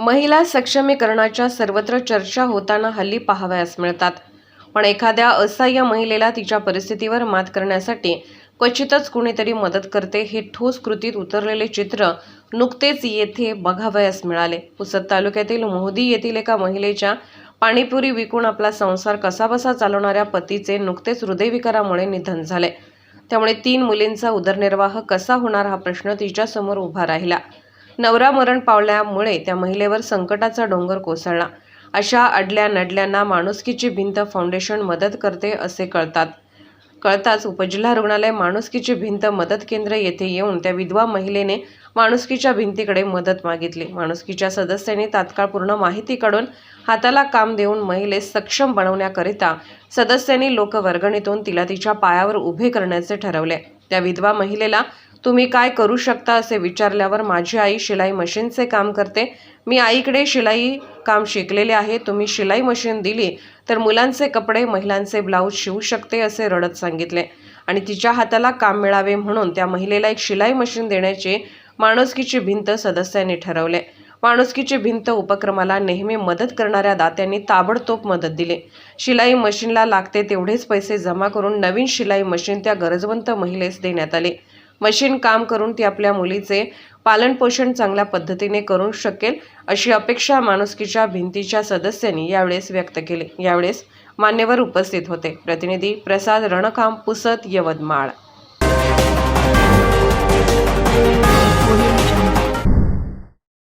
महिला सक्षमीकरणाच्या सर्वत्र चर्चा होताना हल्ली पाहावयास मिळतात. पण एखाद्या असहाय्य महिलेला तिच्या परिस्थितीवर मात करण्यासाठी क्वचितच कुणीतरी मदत करते हे ठोस कृतीत उतरलेले चित्र नुकतेच येथे बघावयास मिळाले. पुसद तालुक्यातील मोहदी येथील एका महिलेच्या पाणीपुरी विकून आपला संसार कसाबसा चालवणाऱ्या पतीचे नुकतेच हृदयविकारामुळे निधन झाले. त्यामुळे तीन मुलींचा उदरनिर्वाह कसा होणार हा प्रश्न तिच्यासमोर उभा राहिला. नवरा मरण पावल्यामुळे त्या महिलेवर संकटाचा डोंगर कोसळला. अशा अडल्या नडल्यांना माणुसकीची भिंत फाउंडेशन मदत करते असे कळतात. कळताच उपजिल्हा रुग्णालय माणुसकीची भिंत मदत केंद्र येथे येऊन त्या विधवा महिलेने माणुसकीच्या भिंतीकडे मदत मागितली. माणुसकीच्या सदस्यांनी तात्काळ पूर्ण माहिती काढून हाताला काम देऊन महिलेस सक्षम बनवण्याकरिता सदस्यांनी लोकवर्गणीतून तिला तिच्या पायावर उभे करण्याचे ठरवले. त्या विधवा महिलेला तुम्ही काय करू शकता असे विचारल्यावर माझी आई शिलाई मशीनचे काम करते. मी आईकडे शिलाई काम शिकलेले आहे. तुम्ही शिलाई मशीन दिली तर मुलांचे कपडे महिलांचे ब्लाऊज शिवू शकते असे रडत सांगितले. आणि तिच्या हाताला काम मिळावे म्हणून त्या महिलेला एक शिलाई मशीन देण्याचे माणुसकीची भिंत सदस्यांनी ठरवले. माणुसकीची भिंत उपक्रमाला नेहमी मदत करणाऱ्या दात्यांनी ताबडतोब मदत दिली. शिलाई मशीनला लागते तेवढेच पैसे जमा करून नवीन शिलाई मशीन त्या गरजवंत महिलेस देण्यात आली. मशीन काम करून ती आपल्या मुलीचे पालनपोषण चांगल्या पद्धतीने करू शकेल अशी अपेक्षा माणुसकीच्या भिंतीच्या सदस्यांनी यावेळेस व्यक्त केली. यावेळेस मान्यवर उपस्थित होते. प्रतिनिधी प्रसाद रणकाम पुसत यवतमाळ.